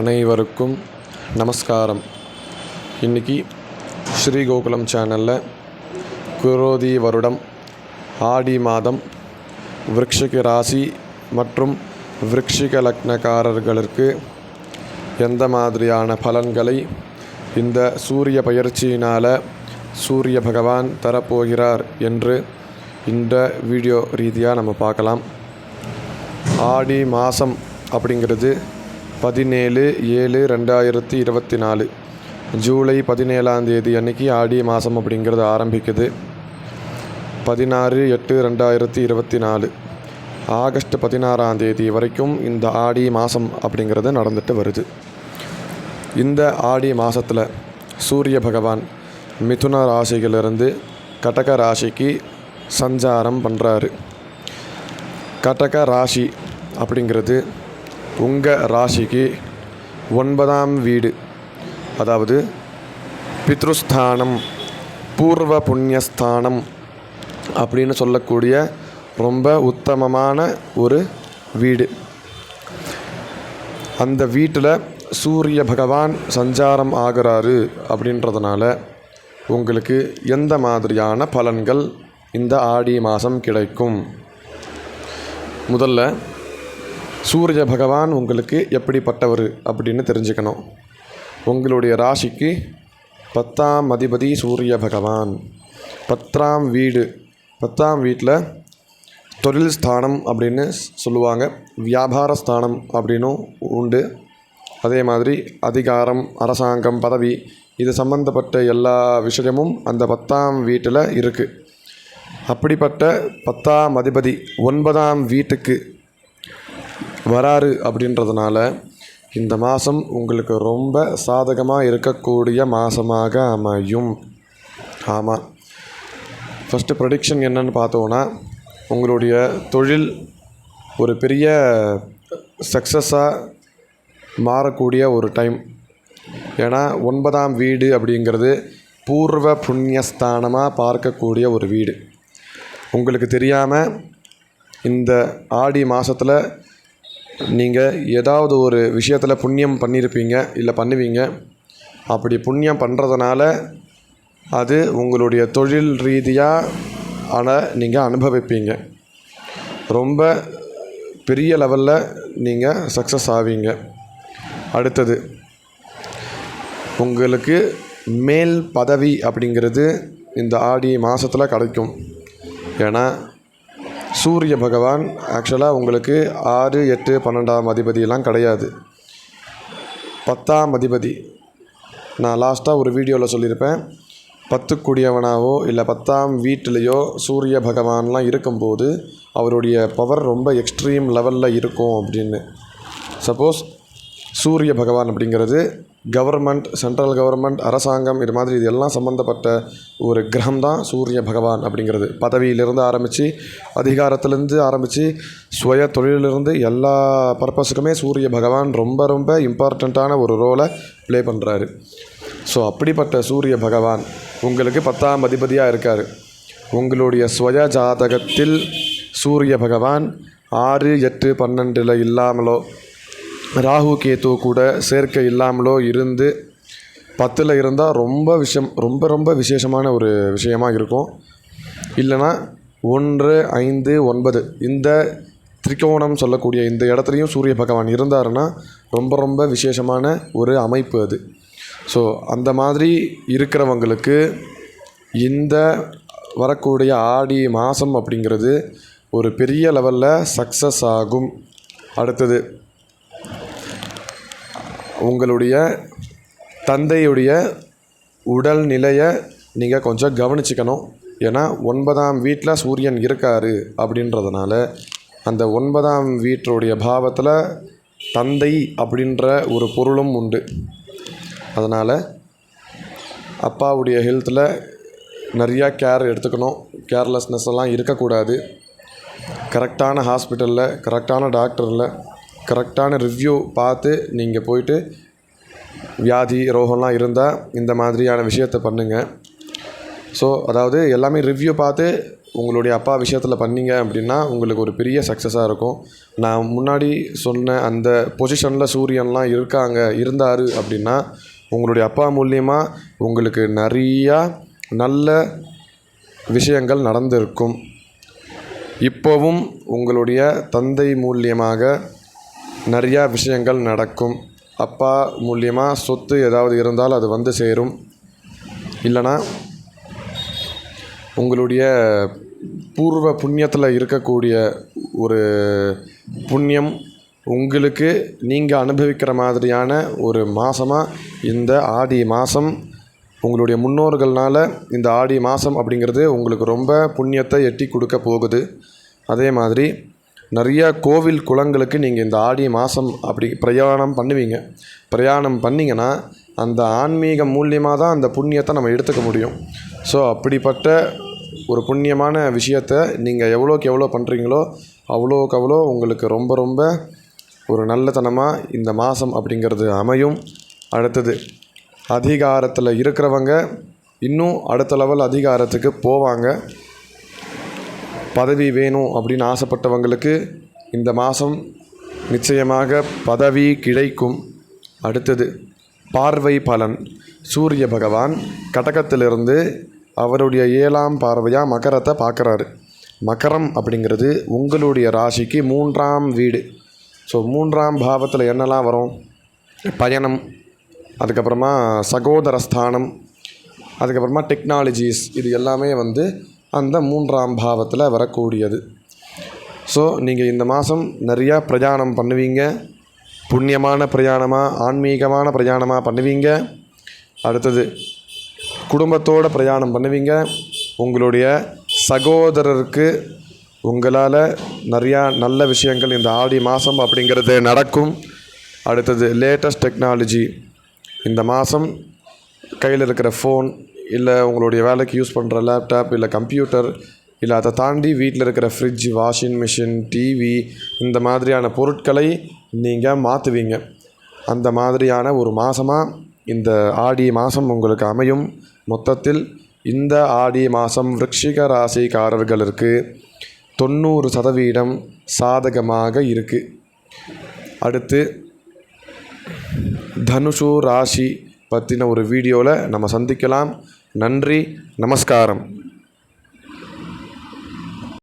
அனைவருக்கும் நமஸ்காரம். இன்றைக்கி ஸ்ரீகோகுலம் சேனலில் குரோதி வருடம் ஆடி மாதம் விருச்சிக ராசி மற்றும் விருச்சிக லக்னக்காரர்களுக்கு எந்த மாதிரியான பலன்களை இந்த சூரிய பயிற்சியினால் சூரிய பகவான் தரப்போகிறார் என்று இந்த வீடியோ ரீதியாக நம்ம பார்க்கலாம். ஆடி மாதம் அப்படிங்கிறது பதினேழு ஏழு ரெண்டாயிரத்தி இருபத்தி நாலு. ஜூலை பதினேழாம் தேதி அன்னைக்கு ஆடி மாதம் அப்படிங்கிறது ஆரம்பிக்குது. பதினாறு எட்டு ரெண்டாயிரத்தி இருபத்தி நாலு. ஆகஸ்ட் பதினாறாம் தேதி வரைக்கும் இந்த ஆடி மாதம் அப்படிங்கிறது நடந்துட்டு வருது. இந்த ஆடி மாதத்தில் சூரிய பகவான் மிதுன ராசியிலிருந்து கடக ராசிக்கு சஞ்சாரம் பண்ணுறாரு கடக ராசி அப்படிங்கிறது உங்கள் ராசிக்கு ஒன்பதாம் வீடு. அதாவது பித்ருஸ்தானம் பூர்வ புண்ணியஸ்தானம் அப்படின்னு சொல்லக்கூடிய ரொம்ப உத்தமமான ஒரு வீடு. அந்த வீட்டில் சூரிய பகவான் சஞ்சாரம் ஆகிறாரு அப்படின்றதுனால உங்களுக்கு எந்த மாதிரியான பலன்கள் இந்த ஆடி மாதம் கிடைக்கும்? முதல்ல சூரிய பகவான் உங்களுக்கு எப்படிப்பட்டவர் அப்படின்னு தெரிஞ்சுக்கணும். உங்களுடைய ராசிக்கு பத்தாம் அதிபதி சூரிய பகவான். பத்தாம் வீடு. பத்தாம் வீட்டில் தொழில் ஸ்தானம் அப்படின்னு சொல்லுவாங்க. வியாபார ஸ்தானம் அப்படின்னும் உண்டு. அதே மாதிரி அதிகாரம் அரசாங்கம் பதவி இது சம்பந்தப்பட்ட எல்லா விஷயமும் அந்த பத்தாம் வீட்டில் இருக்குது அப்படிப்பட்ட பத்தாம் அதிபதி ஒன்பதாம் வீட்டுக்கு வராரு அப்படின்றதுனால இந்த மாதம் உங்களுக்கு ரொம்ப சாதகமாக இருக்கக்கூடிய மாதமாக அமையும். ஆமாம் ஃபஸ்ட்டு ப்ரொடிக்ஷன் என்னன்னு பார்த்தோன்னா உங்களுடைய தொழில் ஒரு பெரிய சக்ஸஸாக மாறக்கூடிய ஒரு டைம் ஏன்னா ஒன்பதாம் வீடு அப்படிங்கிறது பூர்வ புண்ணியஸ்தானமாக பார்க்கக்கூடிய ஒரு வீடு. உங்களுக்கு தெரியாமல் இந்த ஆடி மாதத்தில் நீங்கள் ஏதாவது ஒரு விஷயத்தில் புண்ணியம் பண்ணியிருப்பீங்க இல்லை பண்ணுவீங்க அப்படி புண்ணியம் பண்ணுறதுனால அது உங்களுடைய தொழில் ரீதியாக ஆனால் நீங்கள் அனுபவிப்பீங்க. ரொம்ப பெரிய லெவலில் நீங்கள் சக்ஸஸ் ஆவீங்க. அடுத்தது உங்களுக்கு மேல் பதவி அப்படிங்கிறது இந்த ஆடி மாதத்தில் கிடைக்கும். ஏன்னா சூரிய பகவான் ஆக்சுவலாக உங்களுக்கு ஆறு எட்டு பன்னெண்டாம் அதிபதியெல்லாம் கிடையாது. பத்தாம் அதிபதி. நான் லாஸ்ட்டாக ஒரு வீடியோவில் சொல்லியிருப்பேன். பத்துக்குடியவனாவோ இல்லை பத்தாம் வீட்டிலையோ சூரிய பகவான்லாம் இருக்கும்போது அவருடைய பவர் ரொம்ப எக்ஸ்ட்ரீம் லெவலில் இருக்கும் அப்படின்னு. சப்போஸ் சூரிய பகவான் அப்படிங்கிறது கவர்மெண்ட் சென்ட்ரல் கவர்மெண்ட் அரசாங்கம் இது மாதிரி இது எல்லாம் சம்மந்தப்பட்ட ஒரு கிரகம் தான் சூரிய பகவான் அப்படிங்கிறது. பதவியிலிருந்து ஆரம்பித்து அதிகாரத்திலேருந்து ஆரம்பித்து சுய தொழிலிருந்து எல்லா பர்பஸுக்குமே சூரிய பகவான் ரொம்ப ரொம்ப இம்பார்ட்டண்ட்டான ஒரு ரோலை ப்ளே பண்ணுறாரு ஸோ அப்படிப்பட்ட சூரிய பகவான் உங்களுக்கு பத்தாம் அதிபதியாக இருக்கார். உங்களுடைய சுய ஜாதகத்தில் சூரிய பகவான் ஆறு எட்டு பன்னெண்டில் இல்லாமலோ ராகு கேத்து கூட சேர்க்கை இல்லாமலோ இருந்து பத்தில் இருந்தால் ரொம்ப விஷயம் ரொம்ப ரொம்ப விசேஷமான ஒரு விஷயமாக இருக்கும். இல்லைன்னா ஒன்று ஐந்து ஒன்பது இந்த திரிகோணம் சொல்லக்கூடிய இந்த இடத்துலையும் சூரிய பகவான் இருந்தாருன்னா ரொம்ப ரொம்ப விசேஷமான ஒரு அமைப்பு அது. ஸோ அந்த மாதிரி இருக்கிறவங்களுக்கு இந்த வரக்கூடிய ஆடி மாதம் அப்படிங்கிறது ஒரு பெரிய லெவலில் சக்ஸஸ் ஆகும். அடுத்தது உங்களுடைய தந்தையுடைய உடல்நிலையை நீங்கள் கொஞ்சம் கவனிச்சுக்கணும். ஏன்னா ஒன்பதாம் வீட்டில் சூரியன் இருக்கார் அப்படின்றதுனால அந்த ஒன்பதாம் வீட்டுடைய பாவத்தில் தந்தை அப்படின்ற ஒரு பொருளும் உண்டு. அதனால் அப்பாவுடைய ஹெல்த்தில் நிறையா கேர் எடுத்துக்கணும். கேர்லெஸ்னஸ் எல்லாம் இருக்கக்கூடாது. கரெக்டான ஹாஸ்பிட்டலில் கரெக்டான டாக்டரில் கரெக்டான ரிவ்யூ பார்த்து நீங்கள் போயிட்டு வியாதி ரோகம்லாம் இருந்தால் இந்த மாதிரியான விஷயத்தை பண்ணுங்கள் ஸோ அதாவது எல்லாமே ரிவ்யூ பார்த்து உங்களுடைய அப்பா விஷயத்தில் பண்ணீங்க அப்படின்னா உங்களுக்கு ஒரு பெரிய சக்ஸஸாக இருக்கும். நான் முன்னாடி சொன்ன அந்த பொசிஷனில் சூரியன்லாம் இருக்காங்க இருந்தார் அப்படின்னா உங்களுடைய அப்பா மூலியமாக உங்களுக்கு நிறையா நல்ல விஷயங்கள் நடந்திருக்கும். இப்போவும் உங்களுடைய தந்தை மூலியமாக நிறையா விஷயங்கள் நடக்கும். அப்பா மூலியமாக சொத்து ஏதாவது இருந்தால் அது வந்து சேரும். இல்லைனா உங்களுடைய பூர்வ புண்ணியத்தில் இருக்கக்கூடிய ஒரு புண்ணியம் உங்களுக்கு நீங்கள் அனுபவிக்கிற மாதிரியான ஒரு மாதமாக இந்த ஆடி மாதம் உங்களுடைய முன்னோர்கள்னால் இந்த ஆடி மாதம் அப்படிங்கிறது உங்களுக்கு ரொம்ப புண்ணியத்தை எட்டி கொடுக்க போகுது. அதே மாதிரி நிறையா கோவில் குளங்களுக்கு நீங்கள் இந்த ஆடி மாதம் அப்படி பிரயாணம் பண்ணுவீங்க. பிரயாணம் பண்ணிங்கன்னா அந்த ஆன்மீக மூலியமாக தான் அந்த புண்ணியத்தை நம்ம எடுத்துக்க முடியும். ஸோ அப்படிப்பட்ட ஒரு புண்ணியமான விஷயத்தை நீங்கள் எவ்வளோக்கு எவ்வளோ பண்ணுறீங்களோ அவ்வளோக்கு அவ்வளோ உங்களுக்கு ரொம்ப ரொம்ப ஒரு நல்லத்தனமாக இந்த மாதம் அப்படிங்கிறது அமையும். அடுத்தது அதிகாரத்தில் இருக்கிறவங்க இன்னும் அடுத்த லெவல் அதிகாரத்துக்கு போவாங்க. பதவி வேணும் அப்படின்னு ஆசைப்பட்டவங்களுக்கு இந்த மாதம் நிச்சயமாக பதவி கிடைக்கும். அடுத்தது பார்வை பலன். சூரிய பகவான் கடகத்திலிருந்து அவருடைய ஏழாம் பார்வையாக மகரத்தை பார்க்குறாரு. மகரம் அப்படிங்கிறது உங்களுடைய ராசிக்கு மூன்றாம் வீடு. ஸோ மூன்றாம் பாவத்தில் என்னெல்லாம் வரும்? பயணம் அதுக்கப்புறமா சகோதர ஸ்தானம் அதுக்கப்புறமா டெக்னாலஜிஸ் இது எல்லாமே வந்து அந்த மூன்றாம் பாவத்தில் வரக்கூடியது. ஸோ நீங்கள் இந்த மாதம் நிறையா பிரயாணம் பண்ணுவீங்க. புண்ணியமான பிரயாணமாக ஆன்மீகமான பிரயாணமாக பண்ணுவீங்க. அடுத்தது குடும்பத்தோடு பிரயாணம் பண்ணுவீங்க. உங்களுடைய சகோதரருக்கு உங்களால் நிறையா நல்ல விஷயங்கள் இந்த ஆடி மாதம் அப்படிங்கிறது நடக்கும். அடுத்தது லேட்டஸ்ட் டெக்னாலஜி இந்த மாதம் கையில் இருக்கிற ஃபோன் இல்லை உங்களுடைய வேலைக்கு யூஸ் பண்ணுற லேப்டாப் இல்லை கம்ப்யூட்டர் இல்லை அதை தாண்டி வீட்டில் இருக்கிற ஃப்ரிட்ஜ் வாஷிங் மிஷின் டிவி இந்த மாதிரியான பொருட்களை நீங்கள் மாற்றுவீங்க. அந்த மாதிரியான ஒரு மாதமாக இந்த ஆடி மாதம் உங்களுக்கு அமையும். மொத்தத்தில் இந்த ஆடி மாதம் விருச்சிக ராசிக்காரர்களுக்கு தொண்ணூறு சதவீதம் சாதகமாக இருக்குது அடுத்து தனுஷு ராசி பற்றின ஒரு வீடியோவில் நம்ம சந்திக்கலாம். நன்றி நமஸ்காரம்.